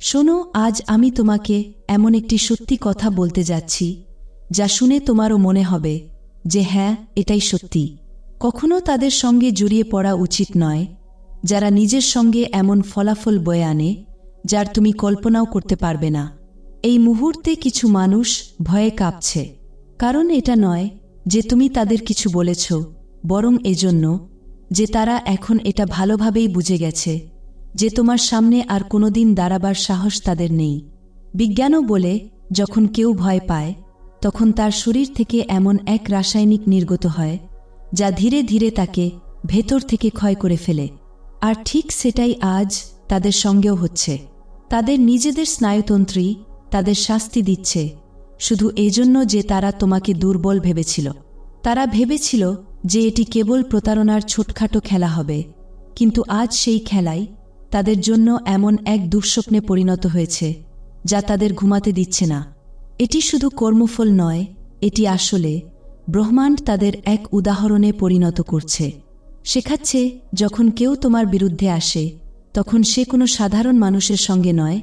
শোনো, আজ আমি তোমাকে এমন একটি সত্যি কথা বলতে যাচ্ছি, যা শুনে তোমারও মনে হবে যে হ্যাঁ এটাই সত্যি। কখনো তাদের সঙ্গে জড়িয়ে পড়া উচিত নয়, যারা নিজের সঙ্গে এমন ফলাফল বয়ে আনে, যার তুমি কল্পনাও করতে পারবে না। এই মুহূর্তে কিছু মানুষ ভয়ে কাঁপছে। কারণ এটা নয় যে তুমি তাদের কিছু বলেছ, বরং এজন্য যে তারা এখন এটা ভালোভাবেই বুঝে গেছে। যে তোমার সামনে আর কোনোদিন দাঁড়াবার সাহস তাদের নেই। বিজ্ঞানও বলে, যখন কেউ ভয় পায়, তখন তার শরীর থেকে এমন এক রাসায়নিক নির্গত হয়, যা ধীরে ধীরে তাকে ভেতর থেকে ক্ষয় করে ফেলে। আর ঠিক সেটাই আজ তাদের সঙ্গেও হচ্ছে। তাদের নিজেদের স্নায়ুতন্ত্রী তাদের শাস্তি দিচ্ছে, শুধু এজন্য যে তারা তোমাকে দুর্বল ভেবেছিল। তারা ভেবেছিল যে এটি কেবল প্রতারণার ছোটখাটো খেলা হবে, কিন্তু আজ সেই খেলাই তাদের জন্য এমন এক দুঃস্বপ্নে পরিণত হয়েছে, যা তাদের ঘুমাতে দিচ্ছে না। এটি শুধু কর্মফল নয়, এটি আসলে ব্রহ্মাণ্ড তাদের এক উদাহরণে পরিণত করছে। শেখাচ্ছে, যখন কেউ তোমার বিরুদ্ধে আসে, তখন সে কোনো সাধারণ মানুষের সঙ্গে নয়,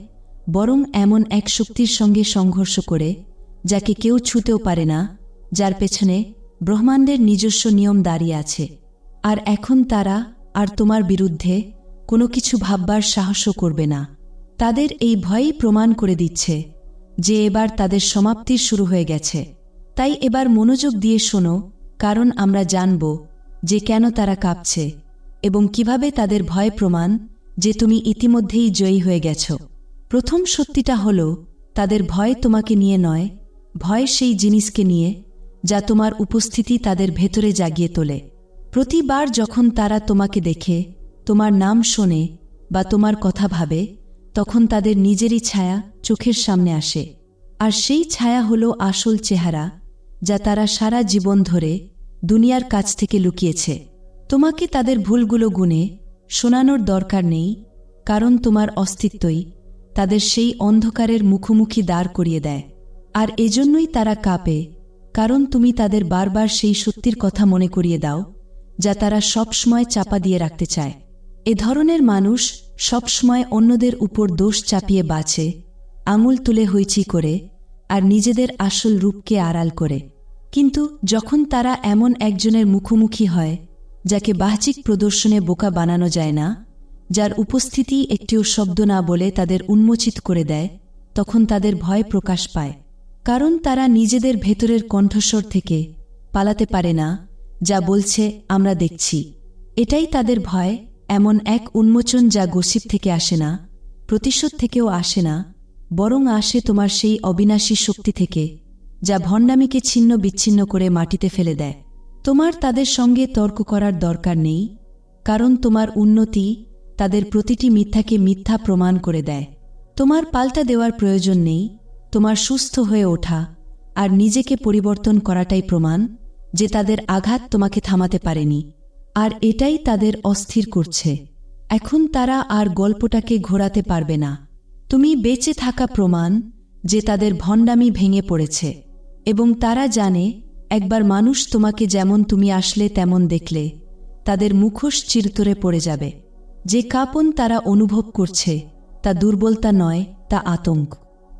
বরং এমন এক শক্তির সঙ্গে সংঘর্ষ করে, যাকে কেউ ছুতেও পারে না, যার পেছনে ব্রহ্মাণ্ডের নিজস্ব নিয়ম দাঁড়িয়ে আছে। আর এখন তারা আর তোমার বিরুদ্ধে কোনো কিছু ভাববার সাহসও করবে না। তাদের এই ভয়ই প্রমাণ করে দিচ্ছে যে এবার তাদের সমাপ্তির শুরু হয়ে গেছে। তাই এবার মনোযোগ দিয়ে শোনো, কারণ আমরা জানব যে কেন তারা কাঁপছে এবং কীভাবে তাদের ভয় প্রমাণ যে তুমি ইতিমধ্যেই জয়ী হয়ে গেছ। প্রথম সত্যিটা হল, তাদের ভয় তোমাকে নিয়ে নয়, ভয় সেই জিনিসকে নিয়ে যা তোমার উপস্থিতি তাদের ভেতরে জাগিয়ে তোলে। প্রতিবার যখন তারা তোমাকে দেখে তোমার নাম শোনে বা তোমার কথা ভাবে, তখন তাদের নিজেরই ছায়া চোখের সামনে আসে। আর সেই ছায়া হল আসল চেহারা, যা তারা সারা জীবন ধরে দুনিয়ার কাছ থেকে লুকিয়েছে। তোমাকে তাদের ভুলগুলো গুণে শোনানোর দরকার নেই, কারণ তোমার অস্তিত্বই তাদের সেই অন্ধকারের মুখোমুখি দাঁড় করিয়ে দেয়। আর এজন্যই তারা কাঁপে, কারণ তুমি তাদের বারবার সেই সত্যির কথা মনে করিয়ে দাও, যা তারা সবসময় চাপা দিয়ে রাখতে চায়। এ ধরনের মানুষ সবসময় অন্যদের উপর দোষ চাপিয়ে বাঁচে আঙুল তুলে হইচি করে, আর নিজেদের আসল রূপকে আড়াল করে। কিন্তু যখন তারা এমন একজনের মুখোমুখি হয়, যাকে বাহ্যিক প্রদর্শনে বোকা বানানো যায় না, যার উপস্থিতি একটিও শব্দ না বলে তাদের উন্মোচিত করে দেয়, তখন তাদের ভয় প্রকাশ পায়। কারণ তারা নিজেদের ভেতরের কণ্ঠস্বর থেকে পালাতে পারে না, যা বলছে, আমরা দেখছি। এটাই তাদের ভয় এমন এক উন্মোচন যা গসিপ থেকে আসে না, প্রতিশোধ থেকেও আসে না, বরং আসে তোমার সেই অবিনাশী শক্তি থেকে, যা ভণ্ডামিকে ছিন্ন বিচ্ছিন্ন করে মাটিতে ফেলে দেয়। তোমার তাদের সঙ্গে তর্ক করার দরকার নেই, কারণ তোমার উন্নতি তাদের প্রতিটি মিথ্যাকে মিথ্যা প্রমাণ করে দেয়। তোমার পাল্টা দেওয়ার প্রয়োজন নেই, তোমার সুস্থ হয়ে ওঠা আর নিজেকে পরিবর্তন করাটাই প্রমাণ যে তাদের আঘাত তোমাকে থামাতে পারেনি। আর এটাই তাদের অস্থির করছে। এখন তারা আর গল্পটাকে ঘোরাতে পারবে না। তুমি বেঁচে থাকা প্রমাণ যে তাদের ভণ্ডামি ভেঙে পড়েছে এবং তারা জানে, একবার মানুষ তোমাকে যেমন তুমি আসলে তেমন দেখলে, তাদের মুখোশ চিরতরে পড়ে যাবে। যে কাঁপন তারা অনুভব করছে, তা দুর্বলতা নয়, তা আতঙ্ক।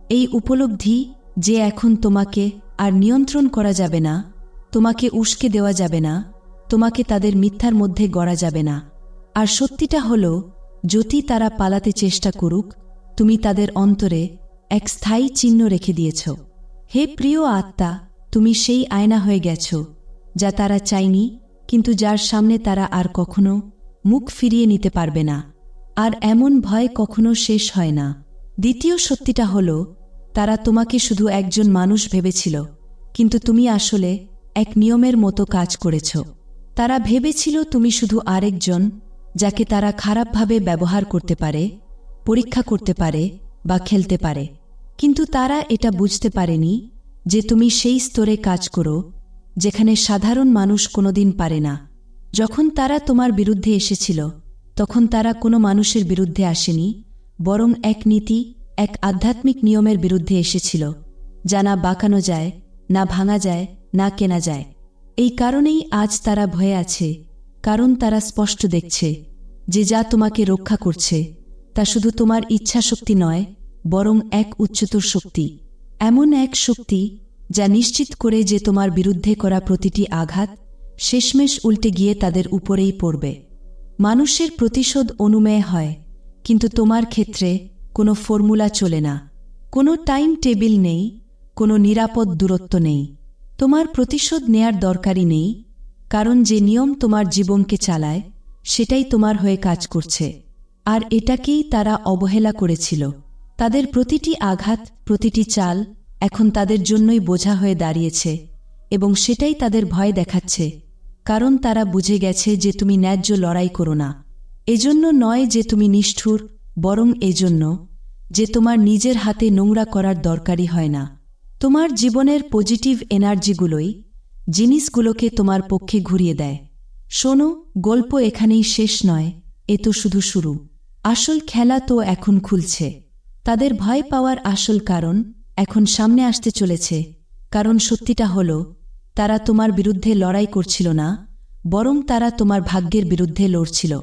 এই উপলব্ধি যে এখন তোমাকে আর নিয়ন্ত্রণ করা যাবে না, তোমাকে উস্কে দেওয়া যাবে না তোমাকে তাদের মিথ্যার মধ্যে গড়া যাবে না। আর সত্যিটা হল, যদি তারা পালাতে চেষ্টা করুক, তুমি তাদের অন্তরে এক স্থায়ী চিহ্ন রেখে দিয়েছ। হে প্রিয় আত্মা, তুমি সেই আয়না হয়ে গেছ, যা তারা চায়নি, কিন্তু যার সামনে তারা আর কখনো মুখ ফিরিয়ে নিতে পারবে না। আর এমন ভয় কখনো শেষ হয় না। দ্বিতীয় সত্যিটা হল, তারা তোমাকে শুধু একজন মানুষ ভেবেছিল, কিন্তু তুমি আসলে এক নিয়মের মতো কাজ করেছ। তারা ভেবেছিল তুমি শুধু আরেকজন, যাকে তারা খারাপভাবে ব্যবহার করতে পারে, পরীক্ষা করতে পারে বা খেলতে পারে। কিন্তু তারা এটা বুঝতে পারেনি যে তুমি সেই স্তরে কাজ করো, যেখানে সাধারণ মানুষ কোনোদিন পারে না। যখন তারা তোমার বিরুদ্ধে এসেছিল, তখন তারা কোনো মানুষের বিরুদ্ধে আসেনি, বরং এক নীতি, এক আধ্যাত্মিক নিয়মের বিরুদ্ধে এসেছিল, যা না বাঁকানো যায়, না ভাঙা যায়, না কেনা যায়। এই কারণেই আজ তারা ভয়ে আছে, কারণ তারা স্পষ্ট দেখছে যে যা তোমাকে রক্ষা করছে, তা শুধু তোমার ইচ্ছাশক্তি নয়, বরং এক উচ্চতর শক্তি। এমন এক শক্তি যা নিশ্চিত করে যে তোমার বিরুদ্ধে করা প্রতিটি আঘাত শেষমেশ উল্টে গিয়ে তাদের উপরেই পড়বে। মানুষের প্রতিশোধ অনুমেয় হয়, কিন্তু তোমার ক্ষেত্রে কোনো ফর্মুলা চলে না। কোনো টাইম টেবিল নেই, কোনো নিরাপদ দূরত্ব নেই। তোমার প্রতিশোধ নেয়ার দরকারই নেই, কারণ যে নিয়ম তোমার জীবনকে চালায়, সেটাই তোমার হয়ে কাজ করছে। আর এটাকেই তারা অবহেলা করেছিল। তাদের প্রতিটি আঘাত, প্রতিটি চাল এখন তাদের জন্যই বোঝা হয়ে দাঁড়িয়েছে এবং সেটাই তাদের ভয় দেখাচ্ছে, কারণ তারা বুঝে গেছে যে তুমি ন্যায্য লড়াই করো না। এজন্য নয় যে তুমি নিষ্ঠুর, বরং এজন্য যে তোমার নিজের হাতে নোংরা করার দরকারই হয় না। তোমার জীবনের পজিটিভ এনার্জিগুলোই জিনিসগুলোকে তোমার পক্ষে ঘুরিয়ে দেয়। শোনো, গল্প এখানেই শেষ নয়, এ তো শুধু শুরু। আসল খেলা তো এখন খুলছে। তাদের ভয় পাওয়ার আসল কারণ এখন সামনে আসতে চলেছে। কারণ সত্যিটা হল, তারা তোমার বিরুদ্ধে লড়াই করছিল না, বরং তারা তোমার ভাগ্যের বিরুদ্ধে লড়ছিল।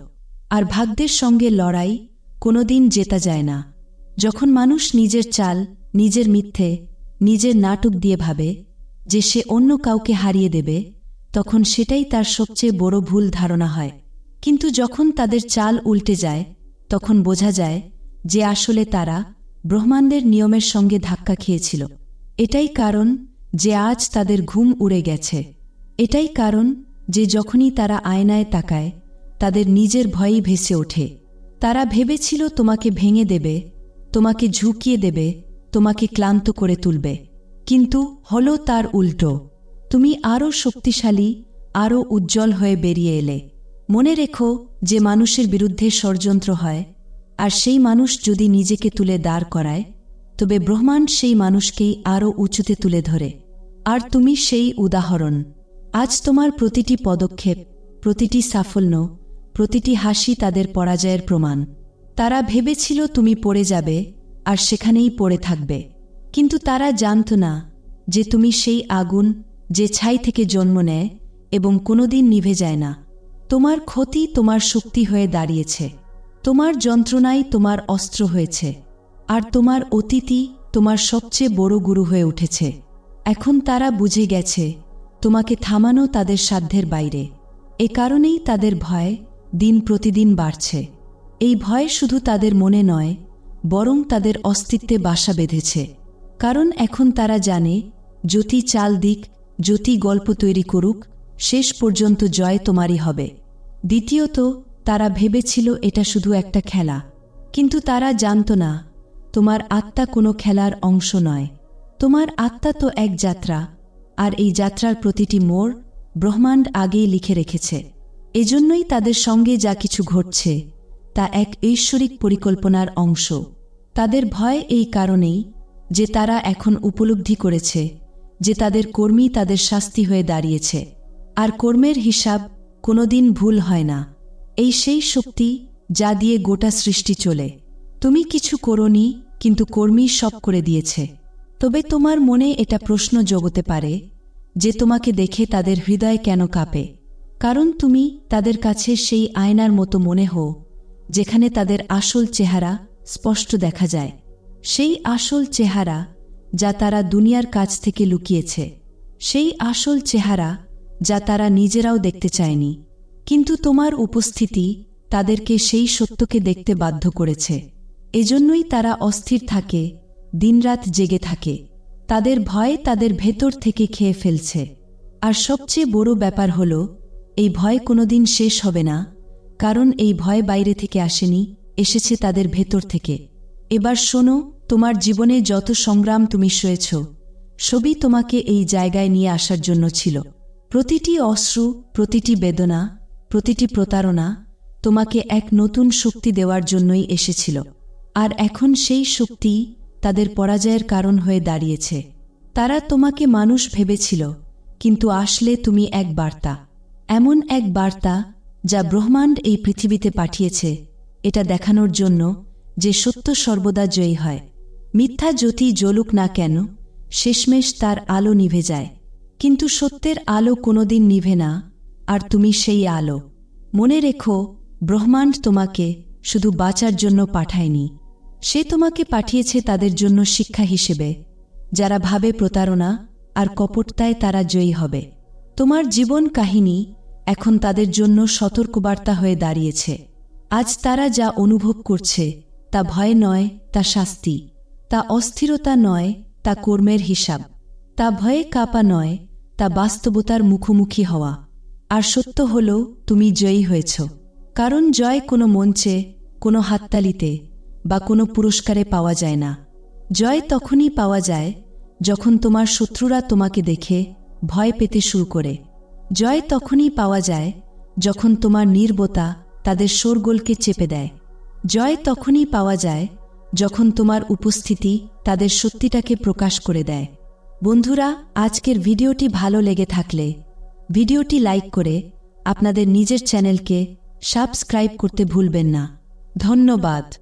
আর ভাগ্যের সঙ্গে লড়াই কোনোদিন জেতা যায় না। যখন মানুষ নিজের চাল, নিজের মিথ্যে নিজের নাটক দিয়ে ভাবে যে সে অন্য কাউকে হারিয়ে দেবে, তখন সেটাই তার সবচেয়ে বড় ভুল ধারণা হয়। কিন্তু যখন তাদের চাল উল্টে যায়, তখন বোঝা যায় যে আসলে তারা ব্রহ্মাণ্ডের নিয়মের সঙ্গে ধাক্কা খেয়েছিল। এটাই কারণ যে আজ তাদের ঘুম উড়ে গেছে। এটাই কারণ যে যখনই তারা আয়নায় তাকায়, তাদের নিজের ভয়ই ভেসে ওঠে। তারা ভেবেছিল তোমাকে ভেঙে দেবে, তোমাকে ঝুঁকিয়ে দেবে তোমাকে ক্লান্ত করে তুলবে। কিন্তু হলো তার উল্টো। তুমি আরও শক্তিশালী আরও উজ্জ্বল হয়ে বেরিয়ে এলে। মনে রেখো যে মানুষের বিরুদ্ধে ষড়যন্ত্র হয়, আর সেই মানুষ যদি নিজেকে তুলে দাঁড় করায়, তবে ব্রহ্মাণ্ড সেই মানুষকেই আরও উঁচুতে তুলে ধরে। আর তুমি সেই উদাহরণ। আজ তোমার প্রতিটি পদক্ষেপ, প্রতিটি সাফল্য, প্রতিটি হাসি তাদের পরাজয়ের প্রমাণ। তারা ভেবেছিল তুমি পড়ে যাবে আর সেখানেই পড়ে থাকবে। কিন্তু তারা জানত না যে তুমি সেই আগুন যে ছাই থেকে জন্ম নেয় এবং কোনোদিন নিভে যায় না। তোমার ক্ষতি তোমার শক্তি হয়ে দাঁড়িয়েছে। তোমার যন্ত্রণাই তোমার অস্ত্র হয়েছে। আর তোমার অতীতই তোমার সবচেয়ে বড় গুরু হয়ে উঠেছে। এখন তারা বুঝে গেছে, তোমাকে থামানো তাদের সাধ্যের বাইরে। এ কারণেই তাদের ভয় দিন প্রতিদিন বাড়ছে। এই ভয় শুধু তাদের মনে নয় বরং তাদের অস্তিত্বে বাসা বেঁধেছে। কারণ এখন তারা জানে, জ্যোতি চাল দিক, জ্যোতি গল্প তৈরি করুক, শেষ পর্যন্ত জয় তোমারই হবে। দ্বিতীয়ত, তারা ভেবেছিল এটা শুধু একটা খেলা। কিন্তু তারা জানত না, তোমার আত্মা কোনো খেলার অংশ নয়। তোমার আত্মা তো এক যাত্রা, আর এই যাত্রার প্রতিটি মোড় ব্রহ্মাণ্ড আগেই লিখে রেখেছে। এজন্যই তাদের সঙ্গে যা কিছু ঘটছে তা এক ঐশ্বরিক পরিকল্পনার অংশ। তাদের ভয় এই কারণেই যে তারা এখন উপলব্ধি করেছে, যে তাদের কর্মী তাদের শাস্তি হয়ে দাঁড়িয়েছে। আর কর্মের হিসাব কোনোদিন ভুল হয় না। এই সেই শক্তি যা দিয়ে গোটা সৃষ্টি চলে। তুমি কিছু করনি, কিন্তু কর্মী সব করে দিয়েছে। তবে তোমার মনে এটা প্রশ্ন জগতে পারে, যে তোমাকে দেখে তাদের হৃদয় কেন কাঁপে? কারণ তুমি তাদের কাছে সেই আয়নার মতো মনে হও যেখানে তাদের আসল চেহারা স্পষ্ট দেখা যায়। সেই আসল চেহারা যা তারা দুনিয়ার কাছ থেকে লুকিয়েছে। সেই আসল চেহারা যা তারা নিজেরাও দেখতে চায়নি। কিন্তু তোমার উপস্থিতি তাদেরকে সেই সত্যকে দেখতে বাধ্য করেছে। এজন্যই তারা অস্থির থাকে, দিনরাত জেগে থাকে। তাদের ভয় তাদের ভেতর থেকে খেয়ে ফেলছে। আর সবচেয়ে বড় ব্যাপার হল, এই ভয় কোনোদিন শেষ হবে না। কারণ এই ভয় বাইরে থেকে আসেনি, এসেছে তাদের ভেতর থেকে। এবার শোনো, তোমার জীবনে যত সংগ্রাম তুমি সয়েছ, সবই তোমাকে এই জায়গায় নিয়ে আসার জন্য ছিল। প্রতিটি অশ্রু, প্রতিটি বেদনা, প্রতিটি প্রতারণা তোমাকে এক নতুন শক্তি দেওয়ার জন্যই এসেছিল। আর এখন সেই শক্তি তাদের পরাজয়ের কারণ হয়ে দাঁড়িয়েছে। তারা তোমাকে মানুষ ভেবেছিল, কিন্তু আসলে তুমি এক বার্তা। এমন এক বার্তা যা ব্রহ্মাণ্ড এই পৃথিবীতে পাঠিয়েছে, এটা দেখানোর জন্য যে সত্য সর্বদা জয়ী হয়। মিথ্যা জ্যোতি জ্বলুক না কেন, শেষমেশ তার আলো নিভে যায়। কিন্তু সত্যের আলো কোনোদিন নিভে না, আর তুমি সেই আলো। মনে রেখো, ব্রহ্মাণ্ড তোমাকে শুধু বাঁচার জন্য পাঠায়নি। সে তোমাকে পাঠিয়েছে তাদের জন্য শিক্ষা হিসেবে, যারা ভাবে প্রতারণা আর কপটতায় তারা জয়ী হবে। তোমার জীবন কাহিনী এখন তাদের জন্য সতর্কবার্তা হয়ে দাঁড়িয়েছে। আজ তারা যা অনুভব করছে, তা ভয় নয়, তা শাস্তি। তা অস্থিরতা নয়, তা কর্মের হিসাব। তা ভয়ে কাপা নয়, তা বাস্তবতার মুখোমুখি হওয়া। আর সত্য হল, তুমি জয়ী হয়েছ। কারণ জয় কোনো মঞ্চে, কোনো হাততালিতে বা কোনো পুরস্কারে পাওয়া যায় না। জয় তখনই পাওয়া যায় যখন তোমার শত্রুরা তোমাকে দেখে ভয় পেতে শুরু করে। জয় তখনই পাওয়া যায় যখন তোমার নির্বতা তাদের শোরগোলকে চেপে দেয়। জয় তখনই পাওয়া যায় যখন তোমার উপস্থিতি তাদের সত্যিটাকে প্রকাশ করে দেয়। বন্ধুরা, আজকের ভিডিওটি ভালো লেগে থাকলে ভিডিওটি লাইক করে আপনাদের নিজের চ্যানেলকে সাবস্ক্রাইব করতে ভুলবেন না। ধন্যবাদ।